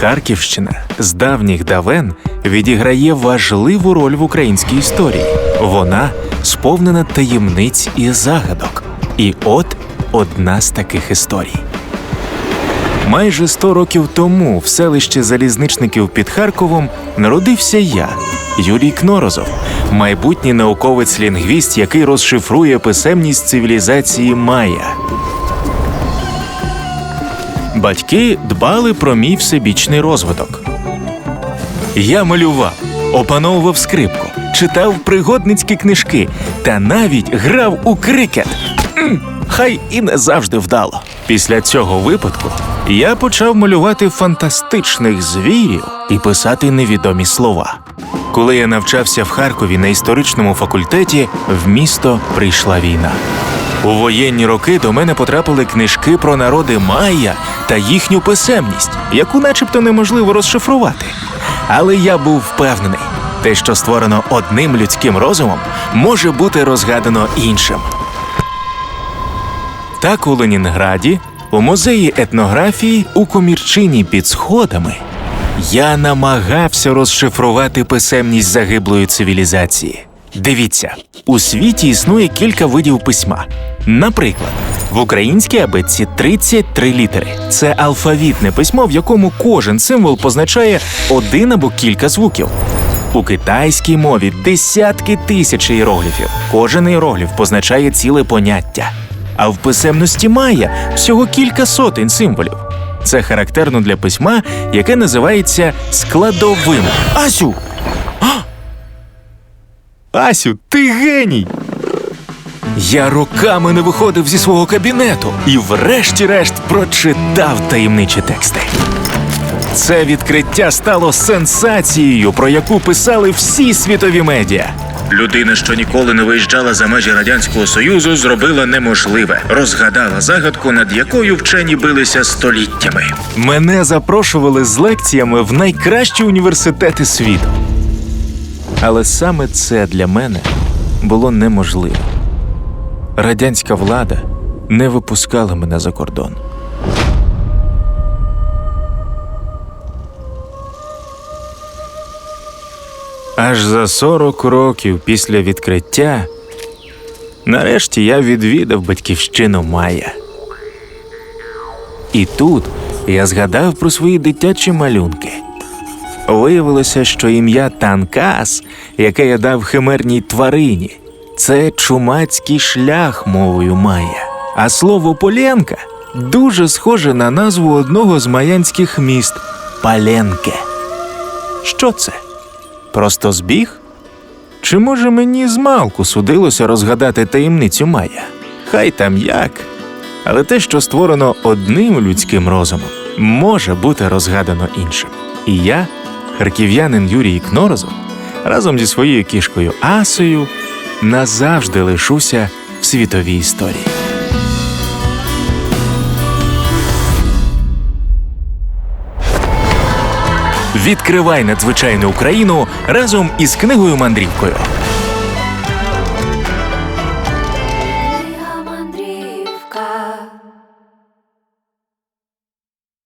Харківщина з давніх давен відіграє важливу роль в українській історії. Вона сповнена таємниць і загадок. І от одна з таких історій. Майже 100 років тому в селищі залізничників під Харковом народився я, Юрій Кнорозов, майбутній науковець-лінгвіст, який розшифрує писемність цивілізації Майя. Батьки дбали про мій всебічний розвиток. Я малював, опановував скрипку, читав пригодницькі книжки та навіть грав у крикет. Хай і не завжди вдало. Після цього випадку я почав малювати фантастичних звірів і писати невідомі слова. Коли я навчався в Харкові на історичному факультеті, в місто прийшла війна. У воєнні роки до мене потрапили книжки про народи Майя та їхню писемність, яку начебто неможливо розшифрувати. Але я був впевнений, те, що створено одним людським розумом, може бути розгадано іншим. Так у Ленінграді, у музеї етнографії у комірчині під сходами, я намагався розшифрувати писемність загиблої цивілізації. Дивіться, у світі існує кілька видів письма. Наприклад, в українській абетці 33 літери. Це алфавітне письмо, в якому кожен символ позначає один або кілька звуків. У китайській мові десятки тисяч іерогліфів. Кожен іерогліф позначає ціле поняття. А в писемності Майя всього кілька сотень символів. Це характерно для письма, яке називається складовим. Асю! Асю, ти геній! Я роками не виходив зі свого кабінету і врешті-решт прочитав таємничі тексти. Це відкриття стало сенсацією, про яку писали всі світові медіа. Людина, що ніколи не виїжджала за межі радянського союзу, зробила неможливе, розгадала загадку, над якою вчені билися століттями. Мене запрошували з лекціями в найкращі університети світу. Але саме це для мене було неможливо. Радянська влада не випускала мене за кордон. Аж за 40 років після відкриття нарешті я відвідав батьківщину Майя. І тут я згадав про свої дитячі малюнки. Виявилося, що ім'я Танкас, яке я дав химерній тварині, це чумацький шлях мовою Майя. А слово Поленка дуже схоже на назву одного з маянських міст Паленке. Що це? Просто збіг? Чи може мені змалку судилося розгадати таємницю Майя? Хай там як. Але те, що створено одним людським розумом, може бути розгадано іншим. І я, харків'янин Юрій Кнорозов, разом зі своєю кішкою Асою назавжди лишуся в світовій історії. Відкривай надзвичайну Україну разом із книгою мандрівкою.